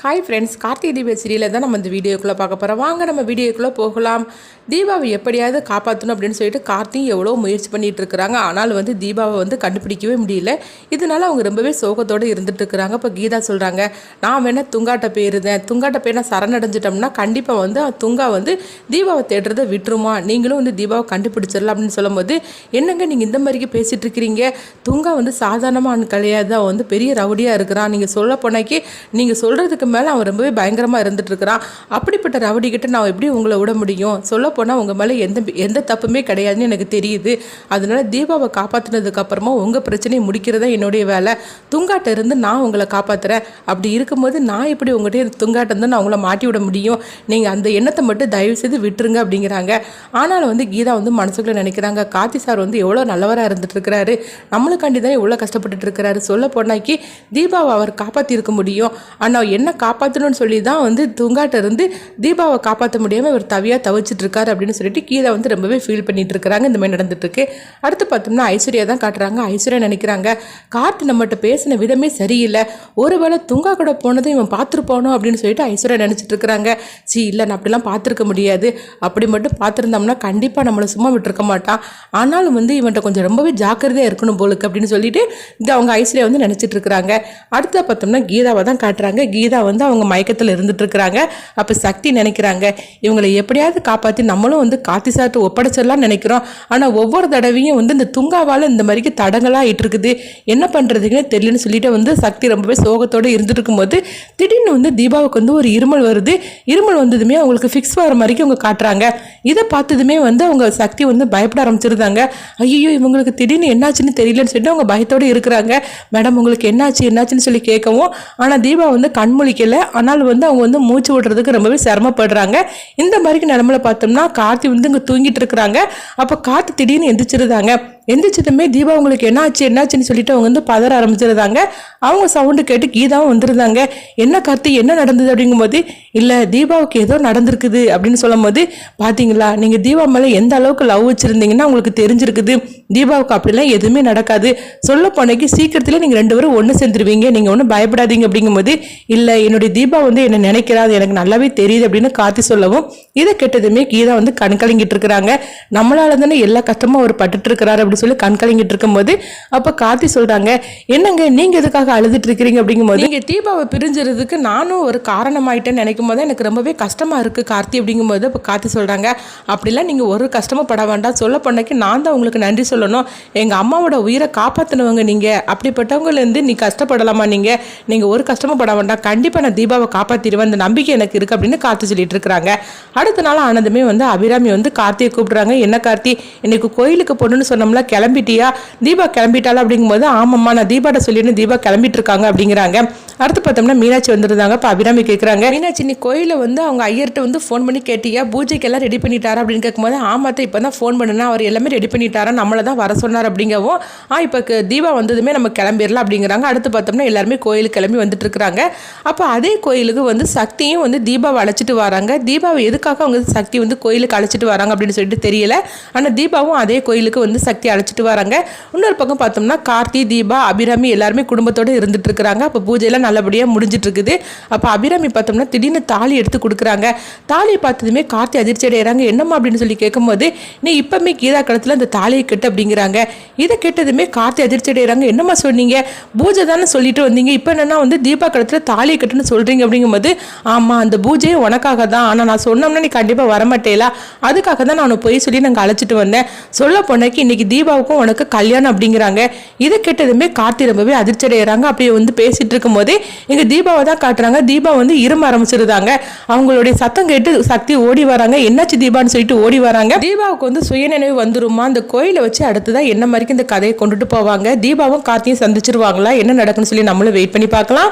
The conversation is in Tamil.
ஹாய் ஃப்ரெண்ட்ஸ் கார்த்திகை தீப சீரியலில் தான் நம்ம இந்த வீடியோக்குள்ளே பார்க்க போகிறோம் வாங்க நம்ம வீடியோக்குள்ளே போகலாம். தீபாவை எப்படியாவது காப்பாற்றணும் அப்படின்னு சொல்லிட்டு கார்த்தியும் எவ்வளோ முயற்சி பண்ணிட்டு இருக்கிறாங்க. ஆனாலும் வந்து தீபாவை வந்து கண்டுபிடிக்கவே முடியல. இதனால அவங்க ரொம்பவே சோகத்தோடு இருந்துட்டு இருக்கிறாங்க. இப்போ கீதா சொல்கிறாங்க நான் வேணால் துங்காட்ட போயிருந்தேன். துங்காட்ட போய் நான் சரணடைஞ்சிட்டோம்னா கண்டிப்பாக வந்து துங்கா வந்து தீபாவை தேடுறதை விட்டுருமா? நீங்களும் வந்து தீபாவை கண்டுபிடிச்சிடலாம் அப்படின்னு சொல்லும்போது என்னங்க நீங்கள் இந்த மாதிரிக்கு பேசிகிட்டு இருக்கிறீங்க? துங்கா வந்து சாதாரணமான கிடையாது அவன் வந்து பெரிய ரவுடியாக இருக்கிறான். நீங்கள் சொல்ல போனாக்கி நீங்கள் சொல்கிறதுக்கு மேலே அவன் ரொம்பவே பயங்கரமாக இருந்துட்டுருக்கிறான் அப்படிப்பட்ட ரவுடி கிட்ட நான் எப்படி உங்களை விட முடியும்? சொல்ல போனால் உங்கள் மேலே எந்த எந்த தப்புமே கிடையாதுன்னு எனக்கு தெரியுது. அதனால தீபாவை காப்பாற்றினதுக்கப்புறமா உங்கள் பிரச்சனையை முடிக்கிறதா என்னுடைய வேலை. துங்காட்டை இருந்து நான் உங்களை காப்பாற்றுறேன் அப்படி இருக்கும்போது நான் எப்படி உங்கள்கிட்ட துங்காட்டம் இருந்து நான் உங்களை மாட்டி விட முடியும்? நீங்கள் அந்த எண்ணத்தை மட்டும் தயவு செய்து விட்டுருங்க அப்படிங்கிறாங்க. ஆனாலும் வந்து கீதா வந்து மனசுக்குள்ளே நினைக்கிறாங்க. கார்த்தி சார் வந்து எவ்வளோ நல்லவராக இருந்துட்டு இருக்கிறாரு நம்மளுக்காண்டி தான் எவ்வளோ கஷ்டப்பட்டுட்டு இருக்கிறாரு சொல்ல போனாக்கி தீபாவை அவர் காப்பாற்றிருக்க முடியும். ஆனால் என்ன காப்பாற்றணும்னு சொல்லி தான் வந்து துங்காட்ட இருந்து தீபாவை காப்பாற்ற முடியாமல் இவர் தவியாக தவிச்சிட்டு இருக்காரு அப்படின்னு சொல்லிட்டு கீதா வந்து ரொம்பவே ஃபீல் பண்ணிட்டு இருக்கிறாங்க. இந்த மாதிரி நடந்துட்டுருக்கு. அடுத்து பார்த்தோம்னா ஐஸ்வர்யா தான் காட்டுறாங்க. ஐஸ்வர்யா நினைக்கிறாங்க கார்த்து நம்மகிட்ட பேசின விதமே சரியில்லை. ஒருவேளை துங்கா கூட போனதும் இவன் பார்த்துருப்பானோ அப்படின்னு சொல்லிட்டு ஐஸ்வர்யா நினச்சிட்டு இருக்கிறாங்க. சி இல்லை நான் அப்படிலாம் பார்த்துருக்க முடியாது. அப்படி மட்டும் பார்த்துருந்தோம்னா கண்டிப்பாக நம்மளை சும்மா விட்டுருக்க மாட்டான். ஆனாலும் வந்து இவன்கிட்ட கொஞ்சம் ரொம்பவே ஜாக்கிரதையாக இருக்கணும் போலுக்கு அப்படின்னு சொல்லிட்டு இது அவங்க ஐஸ்வர்யா வந்து நினச்சிட்டு இருக்கிறாங்க. அடுத்த பார்த்தோம்னா கீதாவை தான் காட்டுறாங்க. கீதா வந்து அவங்க மயக்கத்தில் இருந்துட்டு இருக்கிறாங்க அப்போ சக்தி நினைக்கிறாங்க. இவங்களை எப்படியாவது காப்பாற்றி நம்மளும் வந்து காத்தி சாட்டு ஒப்படைச்சிடலாம் நினைக்கிறோம். ஆனால் ஒவ்வொரு தடவையும் வந்து இந்த துங்காவால் இந்த மாதிரிக்கு தடங்களாக இருக்குது என்ன பண்ணுறதுக்குன்னு தெரியலன்னு சொல்லிட்டு வந்து சக்தி ரொம்பவே சோகத்தோடு இருந்துட்டு இருக்கும்போது திடீர்னு வந்து தீபாவுக்கு வந்து ஒரு இருமல் வருது. இருமல் வந்ததுமே அவங்களுக்கு ஃபிக்ஸ் வர மாதிரிக்கு அவங்க காட்டுறாங்க. இதை பார்த்ததுமே வந்து அவங்க சக்தி வந்து பயப்பட ஆரம்பிச்சிருந்தாங்க. ஐயோ இவங்களுக்கு திடீர்னு என்னாச்சுன்னு தெரியலன்னு சொல்லிட்டு அவங்க பயத்தோடு இருக்கிறாங்க. மேடம் உங்களுக்கு என்னாச்சு? என்னாச்சுன்னு சொல்லி கேட்கவும் ஆனால் தீபா வந்து கண்மொழிக்கல ஆனால் வந்து அவங்க வந்து மூச்சு விடுறதுக்கு ரொம்பவே சிரமப்படுறாங்க. இந்த மாதிரி நிலமையில பார்த்தோம்னா கார்த்தி வந்து இங்கே தூங்கிட்டு இருக்கிறாங்க. அப்போ கார்த்தி திடீர்னு எந்திரிச்சிருந்தாங்க எந்திரிச்சதுமே தீபா உங்களுக்கு என்னாச்சு என்னாச்சுன்னு சொல்லிட்டு அவங்க வந்து பதற ஆரம்பிச்சிருந்தாங்க. அவங்க சவுண்டு கேட்டு கீதாவும் வந்திருந்தாங்க. என்ன கார்த்தி என்ன நடந்தது அப்படிங்கும்போது இல்லை தீபாவுக்கு ஏதோ நடந்திருக்குது அப்படின்னு சொல்லும் போது பார்த்தீங்களா நீங்கள் தீபா மேலே எந்த அளவுக்கு லவ் வச்சுருந்தீங்கன்னா உங்களுக்கு தெரிஞ்சிருக்குது. தீபாவுக்கு அப்படிலாம் எதுவுமே நடக்காது. சொல்ல போனக்கு சீக்கிரத்தில் நீங்கள் ரெண்டு பேரும் ஒன்று சேர்ந்துருவீங்க. நீங்கள் ஒன்றும் பயப்படாதீங்க அப்படிங்கும்போது இல்லை என்னுடைய தீபா வந்து என்னை நினைக்கிறாது எனக்கு நல்லாவே தெரியுது அப்படின்னு காத்தி சொல்லவும் இதை கெட்டதுமே கீதா வந்து கண்கலங்கிட்டு இருக்கிறாங்க. நம்மளால தானே எல்லா கஷ்டமும் அவர் பட்டுட்டு இருக்கிறாரு அப்படின்னு சொல்லி கண்கலங்கிட்டு இருக்கும்போது அப்போ கார்த்தி சொல்கிறாங்க என்னங்க நீங்கள் எதுக்காக அழுதுட்டு இருக்கிறீங்க? அப்படிங்கும்போது நீங்கள் தீபாவை பிரிஞ்சிறதுக்கு நானும் ஒரு காரணமாயிட்டேன்னு நினைக்கும் போது எனக்கு ரொம்பவே கஷ்டமாக இருக்குது கார்த்தி அப்படிங்கும்போது. அப்போ கார்த்தி சொல்கிறாங்க அப்படிலாம் நீங்கள் ஒரு கஷ்டமும் பட வேண்டாம். சொல்ல பண்ணக்கு நான் தான் உங்களுக்கு நன்றி சொல்லணும். எங்கள் அம்மாவோட உயிரை காப்பாற்றினவங்க நீங்கள் அப்படிப்பட்டவங்கலேருந்து நீ கஷ்டப்படலாமா நீங்கள் நீங்கள் ஒரு கஷ்டமும் பட வேண்டாம். கண்டிப்பாக நான் தீபாவை காப்பாற்றிடுவேன் அந்த நம்பிக்கை எனக்கு இருக்குது அப்படின்னு கார்த்தி சொல்லிட்டு இருக்கிறாங்க. அடுத்த நாள் ஆனதுமே வந்து அபிராமி வந்து கார்த்தியை கூப்பிட்றாங்க. என்ன கார்த்தி? இன்னைக்கு கோயிலுக்கு போகணுன்னு சொன்னோம்ல கிளம்பிட்டியா? தீபா கிளம்பிட்டாளா அப்படிங்கும்போது ஆமாம்மா நான் தீபாட்ட சொல்லிட்டு தீபா கிளம்பிட்டு இருக்காங்க அப்படிங்கிறாங்க. அடுத்து பார்த்தோம்னா மீனாட்சி வந்திருந்தாங்க. இப்போ அபிராமி கேட்குறாங்க மீனாட்சி நீ கோயிலில் வந்து அவங்க ஐயர்கிட்ட வந்து ஃபோன் பண்ணி கேட்டியா? பூஜைக்கெல்லாம் ரெடி பண்ணிட்டாரா? அப்படின்னு கேட்கும்போது ஆமாத்த இப்போ தான் ஃபோன் பண்ணுனா. அவர் எல்லாமே ரெடி பண்ணிட்டாரா? நம்மளை தான் வர சொன்னார் அப்படிங்கவும் ஆ இப்போ தீபா வந்ததுமே நம்ம கிளம்பிடலாம் அப்படிங்கிறாங்க. அடுத்து பார்த்தோம்னா எல்லாருமே கோயிலுக்கு கிளம்பி வந்துட்டு இருக்கிறாங்க அப்போ அதே கோயிலுக்கு வந்து சக்தியும் வந்து தீபாவை அழைச்சிட்டு வராங்க. தீபாவை எதுக்காக அவங்க சக்தி வந்து கோயிலுக்கு அழைச்சிட்டு வராங்க அப்படின்னு சொல்லிட்டு தெரியல. ஆனால் தீபாவும் அதே கோயிலுக்கு வந்து சக்தி அழைச்சிட்டு வராங்க. இன்னொரு பக்கம் பார்த்தோம்னா கார்த்தி தீபா அபிராமி எல்லாருமே குடும்பத்தோடு இருந்துட்டு இருக்கிறாங்க. அப்போ பூஜையெல்லாம் நல்லபடியாக முடிஞ்சிட்டு இருக்குது அப்போ அபிராமி பார்த்தோம்னா திடீர்னு தாலி எடுத்து கொடுக்குறாங்க. தாலியை பார்த்ததுமே கார்த்தி அதிர்ச்சி அடைகிறாங்க என்னம்மா அப்படின்னு சொல்லி கேட்கும்போது நீ இப்பவுமே கீதா களத்தில் அந்த தாலியை கட்டு அப்படிங்கிறாங்க. இதை கேட்டதுமே கார்த்தி அதிர்ச்சி அடைகிறாங்க என்னம்மா சொன்னீங்க? பூஜை தானே சொல்லிட்டு வந்தீங்க. இப்போ என்னன்னா வந்து தீபா களத்தில் தாலியை கட்டுன்னு சொல்கிறீங்க அப்படிங்கும்போது ஆமாம் அந்த பூஜையும் உனக்காக தான். ஆனால் நான் சொன்னோம்னா நீ கண்டிப்பாக வரமாட்டேலா. அதுக்காக தான் நான் போய் சொல்லி நாங்கள் அழைச்சிட்டு வந்தேன். சொல்ல போனக்கு இன்னைக்கு தீபாவுக்கும் உனக்கு கல்யாணம் அப்படிங்கிறாங்க. இதை கேட்டதுமே கார்த்தி ரொம்பவே அதிர்ச்சி அடைகிறாங்க அப்படியே வந்து பேசிட்டு இருக்கும்போதே எங்க தீபாவை தான் காட்டுறாங்க. தீபா வந்து இரும ஆரம்பிச்சிருந்தாங்க அவங்களுடைய சத்தம் கேட்டு சக்தி ஓடி வராங்க. என்னாச்சு தீபான்னு சொல்லிட்டு ஓடி வராங்க. தீபாவுக்கு வந்து சுயநினைவு வந்துருமா? அந்த கோயிலை வச்சு அடுத்ததான் என்ன மாதிரி இந்த கதையை கொண்டுட்டு போவாங்க? தீபாவும் கார்த்தியும் சந்திச்சிருவாங்களா? என்ன நடக்குன்னு சொல்லி நம்மளும் வெயிட் பண்ணி பார்க்கலாம்.